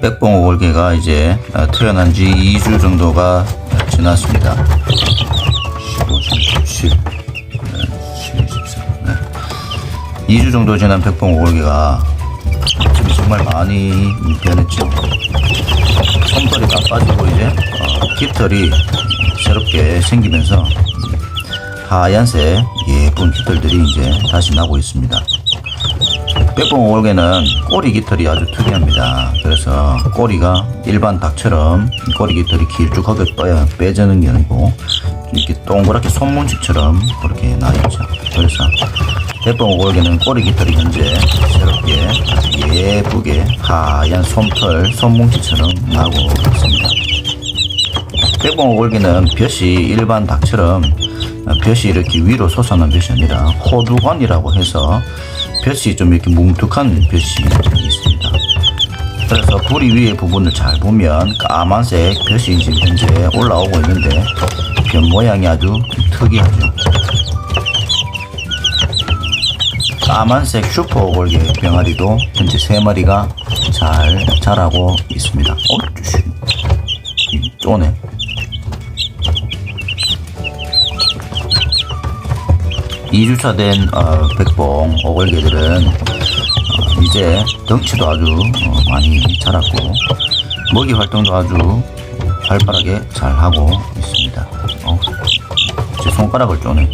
백봉 오골개가 이제 어, 태어난 지 2주 정도가 지났습니다. 15, 16, 17, 17, 14. 네. 2주 정도 지난 백봉 오골개가 정말 많이 변했죠. 손털이 다 빠지고 이제 어, 깃털이 새롭게 생기면서 하얀색 예쁜 깃털들이 이제 다시 나고 있습니다. 빼봉 오골개는 꼬리 깃털이 아주 특이합니다. 그래서 꼬리가 일반 닭처럼 꼬리 깃털이 길쭉하게 빼, 빼지는 게 아니고 이렇게 동그랗게 손문지처럼 그렇게 나 있죠. 그래서 빼봉 오골개는 꼬리 깃털이 현재 새롭게 예쁘게 하얀 솜털 손뭉치처럼 나고 있습니다. 빼봉 오골개는 볕이 일반 닭처럼 볕이 이렇게 위로 솟아난 볕이 아니라 호두관이라고 해서 볕이 좀 이렇게 뭉툭한 볕이 있습니다. 그래서 부리 위에 부분을 잘 보면 까만색 볕이 지금 현재 올라오고 있는데 변 모양이 아주 특이하죠. 까만색 슈퍼 오골개 병아리도 현재 세 마리가 잘 자라고 있습니다. 어, 쪼네. 이주차 된 어, 백봉 오골개들은 어, 이제 덩치도 아주 어, 많이 자랐고 먹이 활동도 아주 활발하게 잘 하고 있습니다. 어, 제 손가락을 쪼네.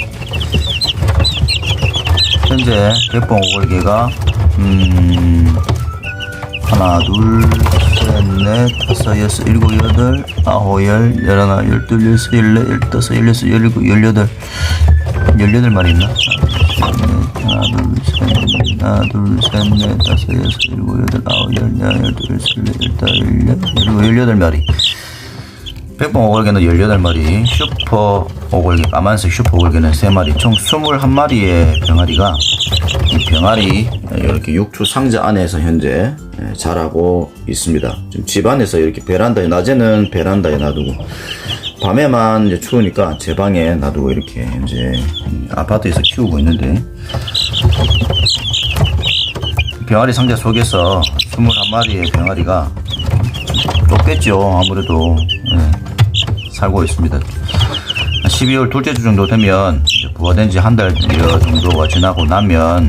현재 백봉 오골개가 음, 하나, 둘, 셋, 넷, 다섯, 여섯, 일곱, 여덟, 아홉, 열, 열하나, 열둘, 열세, 열네, 열다섯, 열여섯, 열일곱, 열여덟, 열여덟 마리 있나? 하나, 둘, 셋, 넷, 하나, 둘, 셋, 넷, 다섯, 여섯, 일곱, 여덟, 아홉, 열, 열, 열둘, 열셋, 열다, 열여, 열일곱, 열여덟 마리. 백봉 오골개는 18마리, 슈퍼 오골개, 까만색 슈퍼 오골개는 3마리, 총 21마리의 병아리가 이 병아리 이렇게 육ቹ 상자 안에서 현재 예, 자라고 있습니다. 지금 집 안에서 이렇게 베란다에, 낮에는 베란다에 놔두고, 밤에만 이제 추우니까 제 방에 놔두고 이렇게 이제 아파트에서 키우고 있는데, 병아리 상자 속에서 21마리의 병아리가 좁겠죠. 아무래도 예, 살고 있습니다. 12월 둘째 주 정도 되면 부화된 지 한 달여 정도가 지나고 나면 음,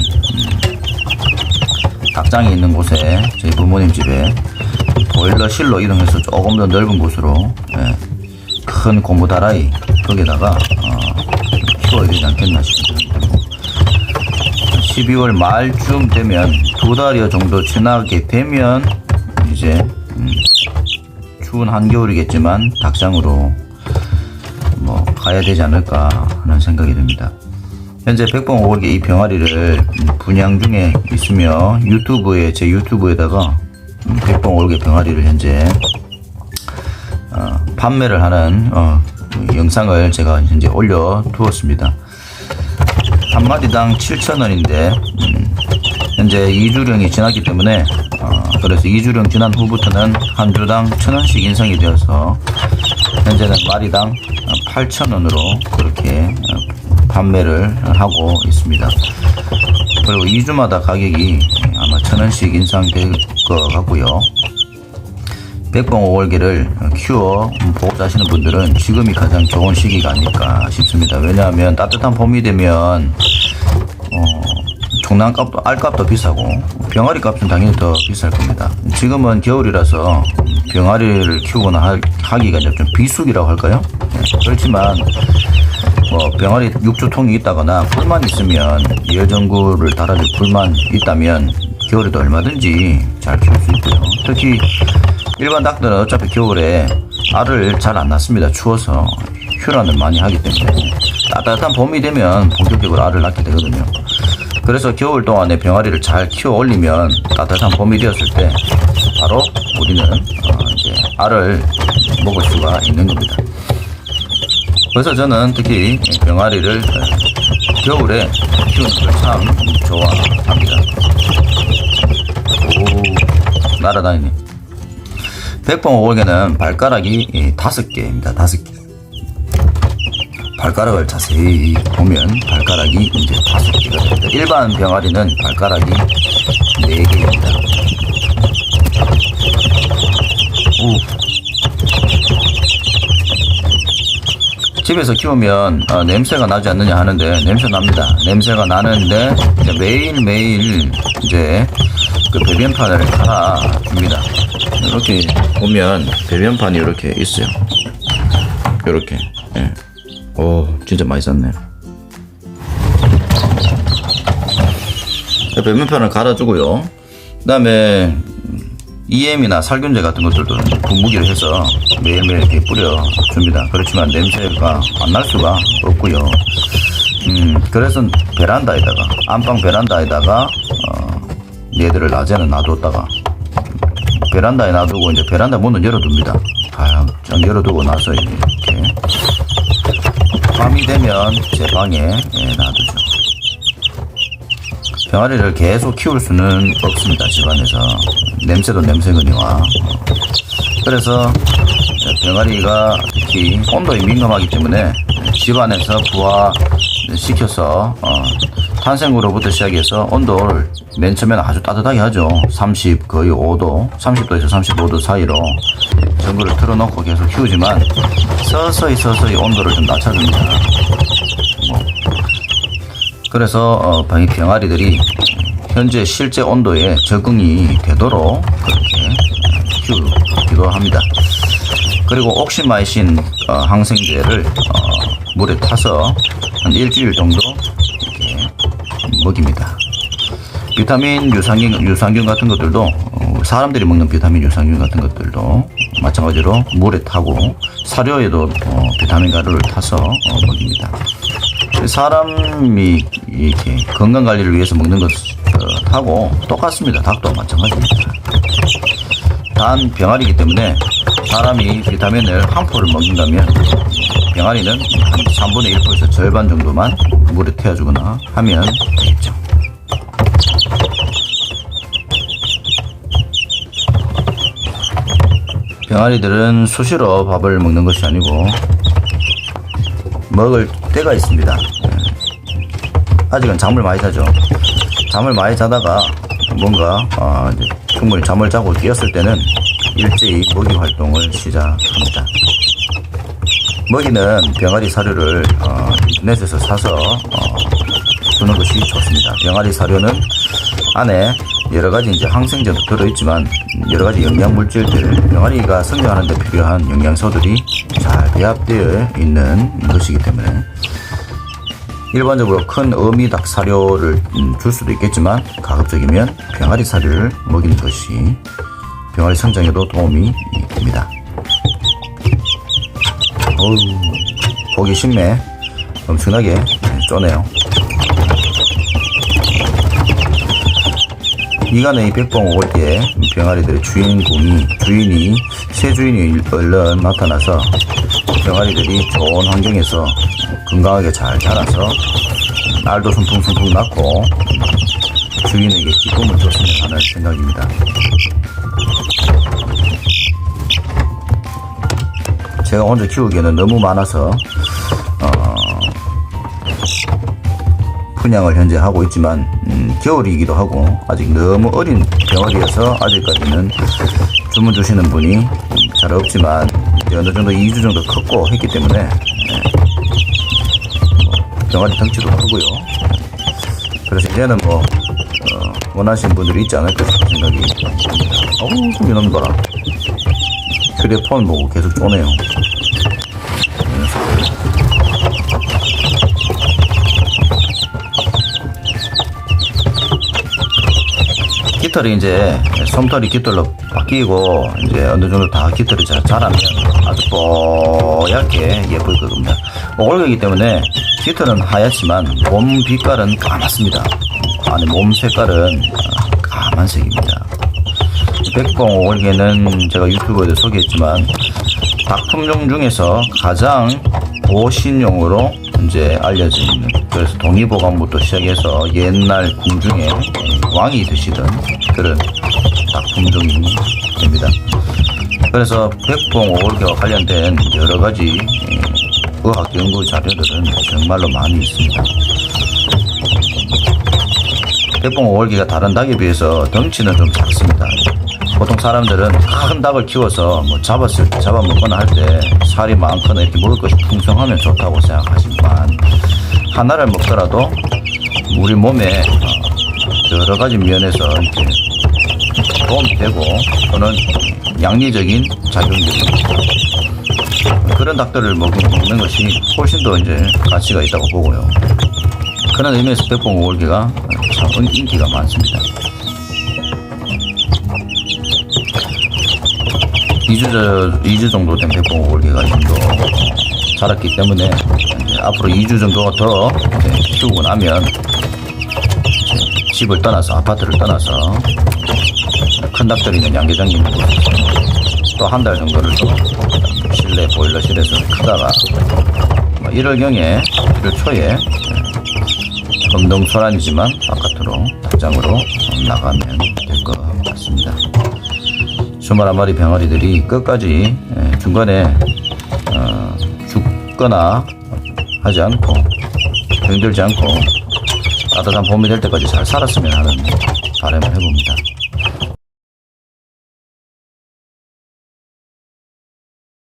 닭장이 있는 곳에 저희 부모님 집에 보일러 실로 이동해서 조금 더 넓은 곳으로 예, 큰 고무다라이 거기다가 어, 키워야 되지 않겠나 싶습니다. 12월 말쯤 되면 두 달여 정도 지나게 되면 이제 음, 추운 한겨울이겠지만 닭장으로 뭐 가야 되지 않을까 하는 생각이 듭니다. 현재 백봉 오골개 이 병아리를 음, 분양 중에 있으며 유튜브에 제 유튜브에다가 음, 백봉 오골개 병아리를 현재 어, 판매를 하는 어, 그 영상을 제가 현재 올려 두었습니다. 한 마리당 7,000원인데 음, 현재 2주령이 지났기 때문에 어, 그래서 2주령 지난 후부터는 한 주당 1,000원씩 인상이 되어서 현재는 마리당 8,000원으로 그렇게 어, 판매를 하고 있습니다. 그리고 2주마다 가격이 아마 1,000원씩 인상될 것 같고요. 백봉 오골개를 키워 보호하시는 분들은 지금이 가장 좋은 시기가 아닐까 싶습니다. 왜냐하면 따뜻한 봄이 되면 어, 종량값도 알값도 비싸고 병아리 값은 당연히 더 비쌀 겁니다. 지금은 겨울이라서 병아리를 키우거나 하, 하기가 이제 좀 비수기라고 할까요? 네, 그렇지만 뭐 병아리 육주통이 있다거나 풀만 있으면 열전구를 달아줄 풀만 있다면 겨울에도 얼마든지 잘 키울 수 있고요. 특히 일반 닭들은 어차피 겨울에 알을 잘 안 낳습니다. 추워서 휴란을 많이 하기 때문에 따뜻한 봄이 되면 본격적으로 알을 낳게 되거든요. 그래서 겨울 동안에 병아리를 잘 키워 올리면 따뜻한 봄이 되었을 때 바로 우리는 어, 이제 알을 먹을 수가 있는 겁니다. 그래서 저는 특히 병아리를 어, 겨울에 키우는 걸 참 좋아합니다. 오, 날아다니네. 백봉 오골개는 발가락이 예, 다섯 개입니다. 다섯 개. 발가락을 자세히 보면 발가락이 이제 다섯 개가 됩니다. 일반 병아리는 발가락이 네 개입니다. 집에서 키우면 어, 냄새가 나지 않느냐 하는데 냄새 납니다. 냄새가 나는데 매일 매일 이제 그 배변판을 갈아 줍니다. 이렇게 보면 배변판이 이렇게 있어요. 이렇게. 예. 오, 진짜 썼네. 배변판을 갈아주고요. 그 다음에 EM이나 살균제 같은 것들도 분무기를 해서 매일매일 이렇게 뿌려 줍니다. 그렇지만 냄새가 안 날 수가 없고요. 음, 그래서 베란다에다가 안방 베란다에다가 어, 얘들을 낮에는 놔뒀다가 베란다에 놔두고 이제 베란다 문을 열어둡니다. 가장 열어두고 나서 이렇게 밤이 되면 제 방에 예, 놔두죠. 병아리를 계속 키울 수는 없습니다. 집안에서 냄새도 냄새거니와 그래서 병아리가 특히 온도에 민감하기 때문에 집안에서 부화 시켜서 어, 탄생으로부터 시작해서 온도를 맨 처음에는 아주 따뜻하게 하죠. 30 거의 5도, 30도에서 35도 사이로 전구를 틀어놓고 계속 키우지만 서서히 서서히 온도를 좀 낮춰줍니다. 뭐 그래서 어, 방이 병아리들이 현재 실제 온도에 적응이 되도록 그렇게 키우기도 합니다. 그리고 옥시마이신 어, 항생제를 어, 물에 타서 한 일주일 정도 먹입니다. 비타민 유산균, 유산균 같은 것들도 어, 사람들이 먹는 비타민 유산균 같은 것들도 마찬가지로 물에 타고 사료에도 어, 비타민 가루를 타서 어, 먹입니다. 사람이 이렇게 건강 관리를 위해서 먹는 것하고 똑같습니다. 닭도 마찬가지입니다. 단 병아리이기 때문에 사람이 비타민을 한 포를 먹는다면 병아리는 한 3분의 1포에서 절반 정도만 물에 태워주거나 하면 되겠죠. 병아리들은 수시로 밥을 먹는 것이 아니고 먹을 때가 있습니다. 예. 아직은 잠을 많이 자죠. 잠을 많이 자다가 뭔가 어, 충분히 잠을 자고 깨었을 때는 일제히 먹이 활동을 시작합니다. 먹이는 병아리 사료를 어, 인터넷에서 사서 어, 주는 것이 좋습니다. 병아리 사료는 안에 여러 가지 이제 항생제도 들어있지만 여러 가지 영양 물질들 병아리가 성장하는 데 필요한 영양소들이 잘 배합되어 있는 것이기 때문에 일반적으로 큰 어미닭 사료를 음, 줄 수도 있겠지만 가급적이면 병아리 사료를 먹이는 것이 병아리 성장에도 도움이 됩니다. 어우, 보기 쉽네. 엄청나게 쪼네요. 이간의 백봉 올 때 병아리들의 주인공이 주인이 새 주인이 얼른 나타나서 병아리들이 좋은 환경에서 건강하게 잘 자라서 알도 숨풍숨풍 낳고 주인에게 기쁨을 줬으면 하는 생각입니다. 제가 혼자 키우기에는 너무 많아서 어, 분양을 현재 하고 있지만 음, 겨울이기도 하고 아직 너무 어린 병아리여서 아직까지는 주문 주시는 분이 음, 잘 없지만 어느 정도 2주 정도 컸고 했기 때문에 예, 뭐 병아리 덩치도 크고요. 그래서 이제는 뭐 어, 원하시는 분들이 있지 않을까 생각이. 어우 이놈 봐라. 휴대폰 보고 계속 쪼네요. 깃털이 이제 솜털이 깃털로 바뀌고 이제 어느 정도 다 깃털이 잘 자라면 아주 뽀얗게 예쁠 겁니다. 오골개이기 때문에 깃털은 하얗지만 몸 빛깔은 까맣습니다. 안에 몸 색깔은 까만색입니다. 백봉 오골개는 제가 유튜브에도 소개했지만 닭품종 중에서 가장 보신용으로 이제 알려져 있는 그래서 동의보감부터 시작해서 옛날 궁중에 왕이 드시던 그런 닭품종이 됩니다. 그래서 백봉 오골개와 관련된 여러 가지 예, 의학 연구 자료들은 정말로 많이 있습니다. 백봉 오골개가 다른 닭에 비해서 덩치는 좀 작습니다. 보통 사람들은 큰 닭을 키워서 뭐 잡았을 때 잡아먹거나 할 때 살이 많거나 이렇게 먹을 것이 풍성하면 좋다고 생각하지만 하나를 먹더라도 우리 몸에 어, 여러 가지 면에서 이렇게 도움이 되고 또는 양리적인 작용들이 있고 그런 닭들을 먹- 먹는 것이 훨씬 더 이제 가치가 있다고 보고요. 그런 의미에서 백봉 오골개가 참 인기가 많습니다. 2주, 2주 정도 된 백봉 이 정도 자랐기 때문에 앞으로 2주 정도가 더 키우고 나면 집을 떠나서 아파트를 떠나서 큰 닭들이 있는 양계장님 또한 달 정도를 또 실내 보일러실에서 크다가 1월경에 1월 초에 검동 소란이지만 바깥으로 닭장으로 나가면 될 것 같습니다. 21마리 병아리들이 끝까지 예, 중간에 어, 죽거나 하지 않고 병들지 않고 따뜻한 봄이 될 때까지 잘 살았으면 하는 바람을 해봅니다.